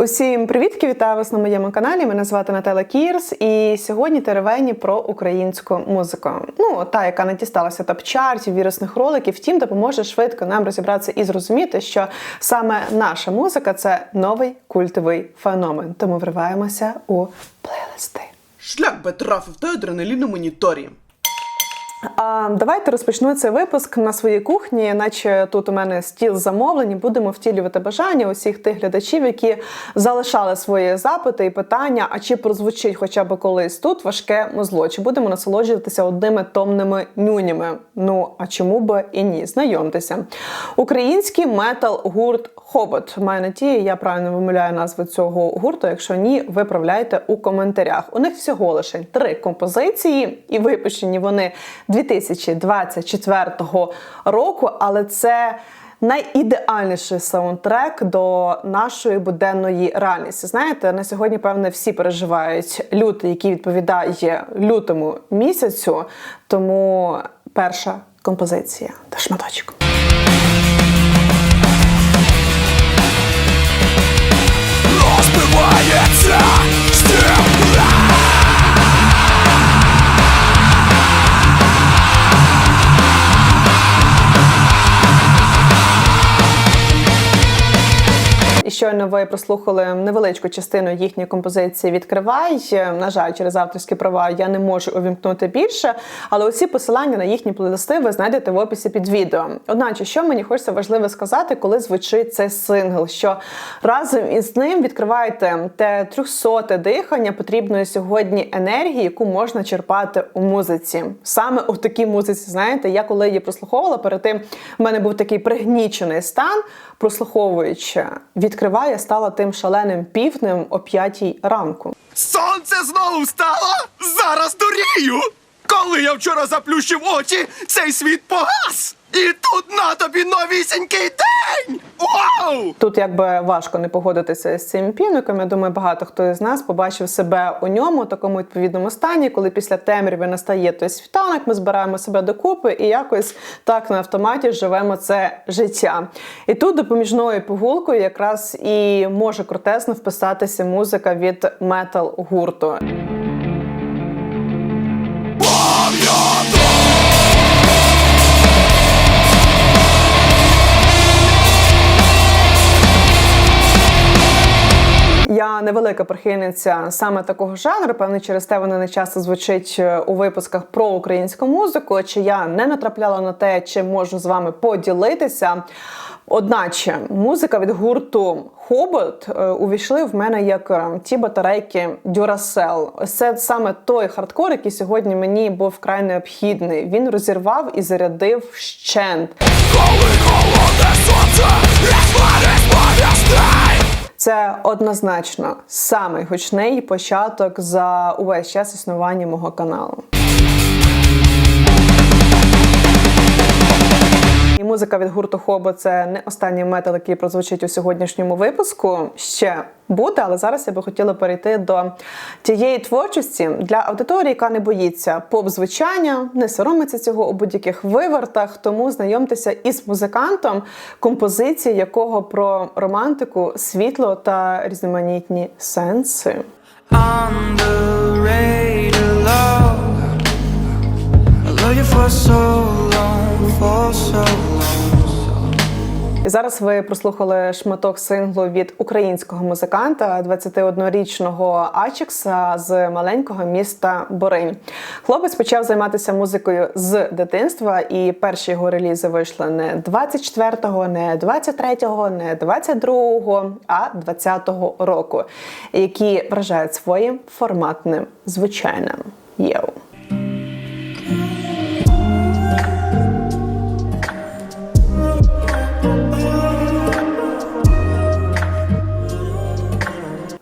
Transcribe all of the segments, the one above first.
Усім привітки, вітаю вас на моєму каналі. Мене звати Наталя Кірс, і сьогодні теревені про українську музику. Ну, та, яка не дісталася топ-чартів, вірусних роликів, втім, допоможе швидко нам розібратися і зрозуміти, що саме наша музика це новий культовий феномен. Тому вриваємося у плейлисти. Шлях би трафив та адреналін на моніторі. А давайте розпочну цей випуск на своїй кухні, наче тут у мене стіл замовлень. Будемо втілювати бажання усіх тих глядачів, які залишали свої запити і питання. А чи прозвучить хоча б колись тут важке музло? Чи будемо насолоджуватися одними томними нюнями? Ну а чому би і ні? Знайомтеся. Український метал гурт Хобот. Маю надію, я правильно вимовляю назву цього гурту. Якщо ні, виправляйте у коментарях. У них всього лише три композиції, і випущені вони 2024 року, але це найідеальніший саундтрек до нашої буденної реальності. Знаєте, на сьогодні, певне, всі переживають лютий, який відповідає лютому місяцю. Тому перша композиція та шматочок. Розбивається щойно ви прослухали невеличку частину їхньої композиції Відкривай. На жаль, через авторські права я не можу увімкнути більше, але усі посилання на їхні плейлисти ви знайдете в описі під відео. Одначе, що мені хочеться важливо сказати, коли звучить цей сингл, що разом із ним відкриваєте те трьохсоте дихання потрібної сьогодні енергії, яку можна черпати у музиці. Саме у такій музиці, знаєте, я коли її прослуховувала перед тим, в мене був такий пригнічений стан, прослуховуючи відкриває, стала тим шаленим півнем о п'ятій ранку. Сонце знову встало? Зараз дурію! Коли я вчора заплющив очі, цей світ погас! І тут на тобі новісінький день! Вау! Тут якби важко не погодитися з цим півником. Я думаю, багато хто із нас побачив себе у ньому, такому відповідному стані, коли після темряви настає той світанок, ми збираємо себе докупи і якось так на автоматі живемо це життя. І тут допоміжною погулкою якраз і може крутесно вписатися музика від метал невелика прихильниця саме такого жанру. Певне, через те вона не часто звучить е, у випусках про українську музику. Чи я не натрапляла на те, чи можу з вами поділитися. Одначе музика від гурту Хобот е, увійшли в мене як е, ті батарейки. Ось Це саме той хардкор, який сьогодні мені був вкрай необхідний. Він розірвав і зарядив вщент. Коли холодне сонце, повістай! Це однозначно самий гучний початок за увесь час існування мого каналу. Музика від гурту Хобо це не останній метал, який прозвучить у сьогоднішньому випуску. Ще буде, але зараз я би хотіла перейти до тієї творчості для аудиторії, яка не боїться поп-звучання, не соромиться цього у будь-яких вивертах. Тому знайомтеся із музикантом, композиції якого про романтику, світло та різноманітні сенси. for so long, for so long. Зараз ви прослухали шматок синглу від українського музиканта, 21-річного Ачекса з маленького міста Боринь. Хлопець почав займатися музикою з дитинства, і перші його релізи вийшли не 24-го, не 23-го, не 22-го, а 20-го року, які вражають своїм форматним звичайним. Єу.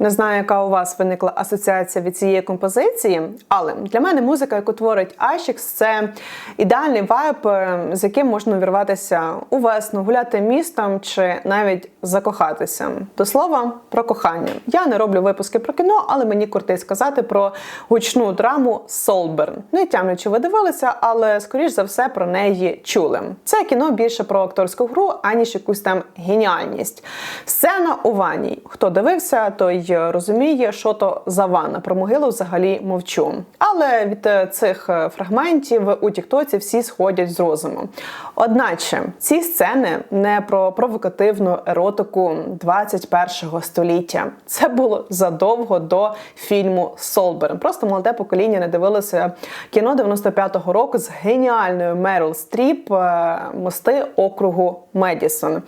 Не знаю, яка у вас виникла асоціація від цієї композиції, але для мене музика, яку творить Ашікс, це ідеальний вайб, е, з яким можна увірватися у весну, гуляти містом чи навіть закохатися. До слова про кохання. Я не роблю випуски про кіно, але мені кортить сказати про гучну драму Солберн. Не тямлю, чи ви дивилися, але скоріш за все про неї чули. Це кіно більше про акторську гру, аніж якусь там геніальність. Сцена у ванні. Хто дивився, той розуміє, що то за ванна. Про могилу взагалі мовчу. Але від е, цих е, фрагментів у Тіктоці всі сходять з розуму. Одначе ці сцени не про провокативну еротику 21-го століття. Це було задовго до фільму Солберн. Просто молоде покоління не дивилося кіно 95-го року з геніальною Мерил Стріп е, мости округу Медісон.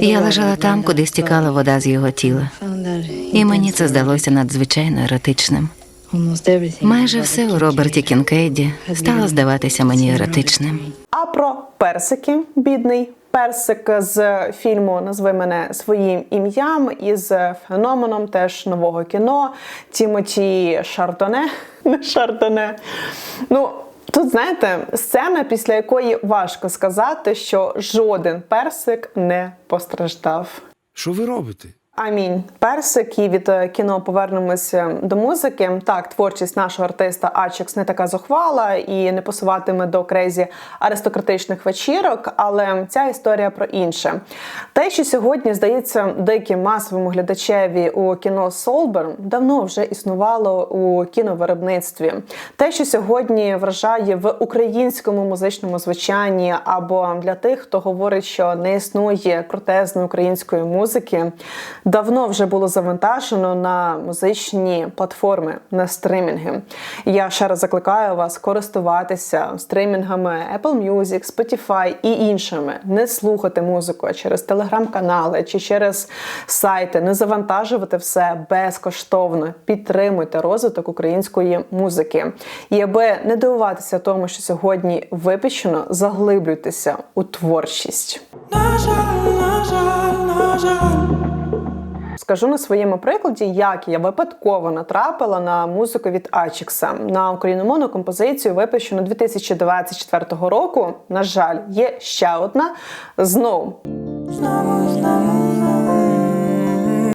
Я лежала там, куди стікала вода з його тіла, і мені це здалося надзвичайно еротичним. Майже все у Роберті Кінкейді стало здаватися мені еротичним. А про персики, бідний персик з фільму Назви мене своїм ім'ям із феноменом теж нового кіно Тімоті Шардоне. Не Шардоне. Ну. Тут знаєте, сцена, після якої важко сказати, що жоден персик не постраждав. Що ви робите? Амінь. Персик і від е, кіно повернемося до музики. Так, творчість нашого артиста Ачекс не така зухвала і не посуватиме до крейзі аристократичних вечірок, але ця історія про інше. Те, що сьогодні здається диким масовому глядачеві у кіно Солберн, давно вже існувало у кіновиробництві. Те, що сьогодні вражає в українському музичному звучанні, або для тих, хто говорить, що не існує крутезної української музики давно вже було завантажено на музичні платформи на стримінги. Я ще раз закликаю вас користуватися стримінгами Apple Music, Spotify і іншими, не слухати музику через телеграм-канали чи через сайти, не завантажувати все безкоштовно. Підтримуйте розвиток української музики. І аби не дивуватися тому, що сьогодні випічено, заглиблюйтеся у творчість. На Скажу на своєму прикладі, як я випадково натрапила на музику від Ачікса на україномовну композицію, випущену 2024 року. На жаль, є ще одна. Знову, знову, знову.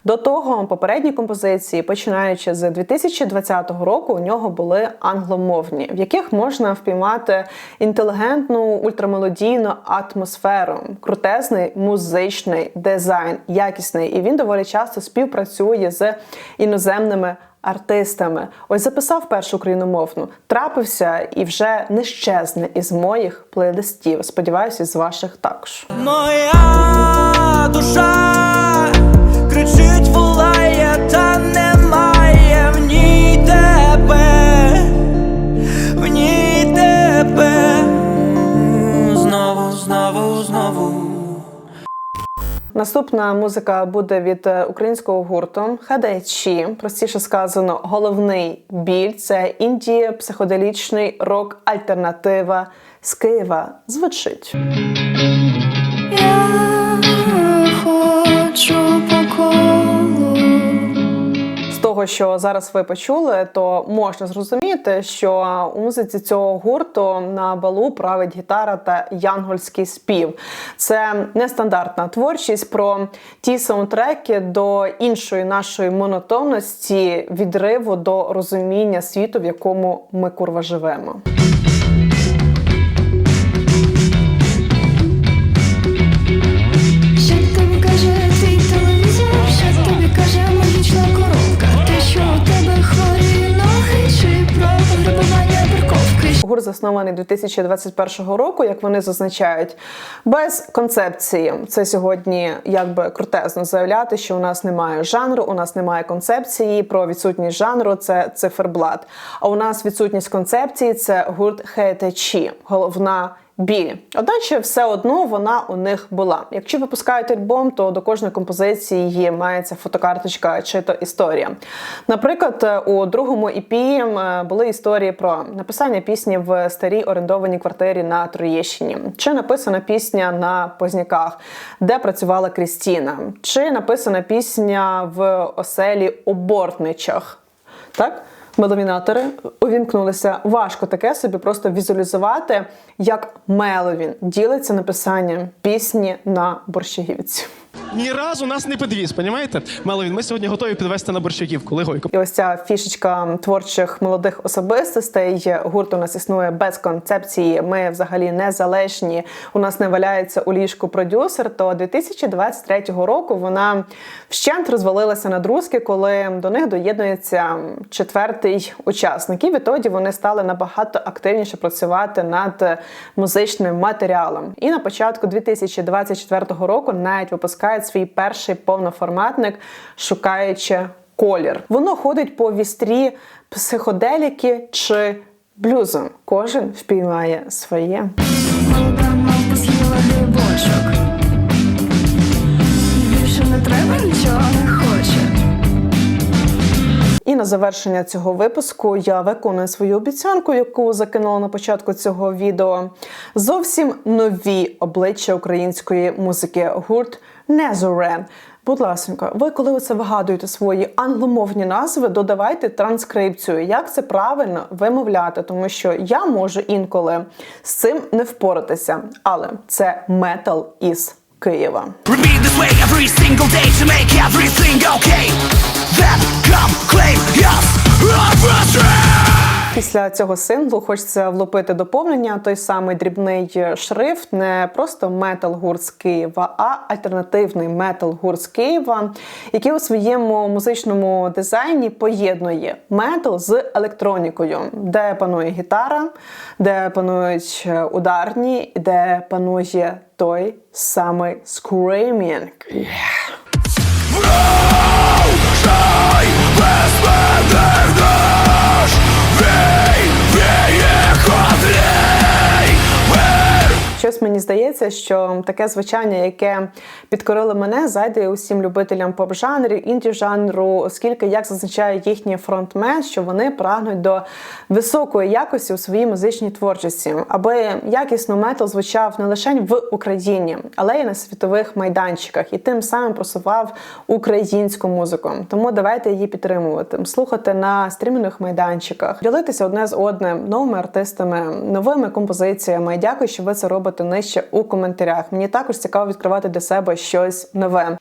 До того попередні композиції, починаючи з 2020 року, у нього були англомовні, в яких можна впіймати інтелігентну ультрамелодійну атмосферу, крутезний музичний дизайн, якісний, і він доволі часто співпрацює з іноземними. Артистами, ось записав першу україномовну, трапився і вже не щезне із моїх плейлистів. Сподіваюся, з ваших також. Моя душа кричить, волає, та немає в ній тебе, в ній тебе. Знову, знову, знову. Наступна музика буде від е, українського гурту Хадайчі. Простіше сказано, головний біль це інді, психоделічний рок, альтернатива з Києва. Звучить. Я того, що зараз ви почули, то можна зрозуміти, що у музиці цього гурту на балу править гітара та янгольський спів. Це нестандартна творчість про ті саундтреки до іншої нашої монотонності, відриву до розуміння світу, в якому ми курва живемо. Гурт заснований 2021 року, як вони зазначають, без концепції. Це сьогодні якби крутезно заявляти, що у нас немає жанру, у нас немає концепції. Про відсутність жанру це циферблат. А у нас відсутність концепції це гурт Хетечі, головна білі. Одначе все одно вона у них була. Якщо випускають альбом, то до кожної композиції є мається фотокарточка чи то історія. Наприклад, у другому EP е, були історії про написання пісні в старій орендованій квартирі на Троєщині, чи написана пісня на Позняках, де працювала Крістіна, чи написана пісня в оселі у Бортничах. Так? Меловінатори увімкнулися. Важко таке собі просто візуалізувати, як Меловін ділиться написанням пісні на борщагівці. Ні разу нас не підвіз, понімаєте? Меловін, ми сьогодні готові підвести на борщаківку. Легойко. І ось ця фішечка творчих молодих особистостей. Гурт у нас існує без концепції. Ми взагалі незалежні. У нас не валяється у ліжку продюсер. То 2023 року вона вщент розвалилася на друзки, коли до них доєднується четвертий учасник. І відтоді вони стали набагато активніше працювати над музичним матеріалом. І на початку 2024 року навіть випускають свій перший повноформатник, шукаючи колір. Воно ходить по вістрі психоделіки чи блюзу. Кожен впіймає своє. Більше не треба нічого на завершення цього випуску я виконую свою обіцянку, яку закинула на початку цього відео. Зовсім нові обличчя української музики гурт Незорен. Будь ласка, ви коли оце вигадуєте свої англомовні назви, додавайте транскрипцію, як це правильно вимовляти, тому що я можу інколи з цим не впоратися. Але це метал із Києва. Repeat this way every single day to make everything okay. Then come Після цього синглу хочеться влупити доповнення. Той самий дрібний шрифт, не просто метал гурт з Києва, а альтернативний метал гурт з Києва, який у своєму музичному дизайні поєднує метал з електронікою, де панує гітара, де панують ударні, де панує той самий скримінг. Щось мені здається, що таке звучання, яке підкорило мене, зайде усім любителям поп-жанрів, інді-жанру, оскільки, як зазначає їхній фронтмен, що вони прагнуть до високої якості у своїй музичній творчості, аби якісно метал звучав не лише в Україні, але й на світових майданчиках, і тим самим просував українську музику. Тому давайте її підтримувати, слухати на стрімінгових майданчиках, ділитися одне з одним новими артистами, новими композиціями. Дякую, що ви це робите нижче у коментарях. Мені також цікаво відкривати для себе щось нове.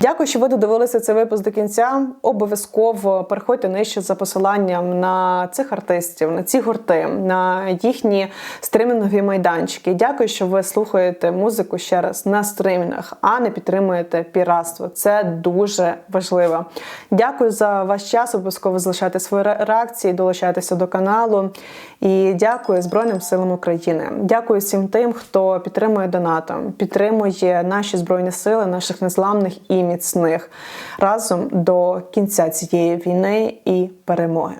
Дякую, що ви додивилися цей випуск до кінця. Обов'язково переходьте нижче за посиланням на цих артистів, на ці гурти, на їхні стримінгові майданчики. Дякую, що ви слухаєте музику ще раз на стримінгах, а не підтримуєте піратство. Це дуже важливо. Дякую за ваш час. Обов'язково залишайте свої реакції, долучайтеся до каналу. І дякую Збройним силам України. Дякую всім тим, хто підтримує донатом, підтримує наші збройні сили, наших незламних і міцних разом до кінця цієї війни і перемоги.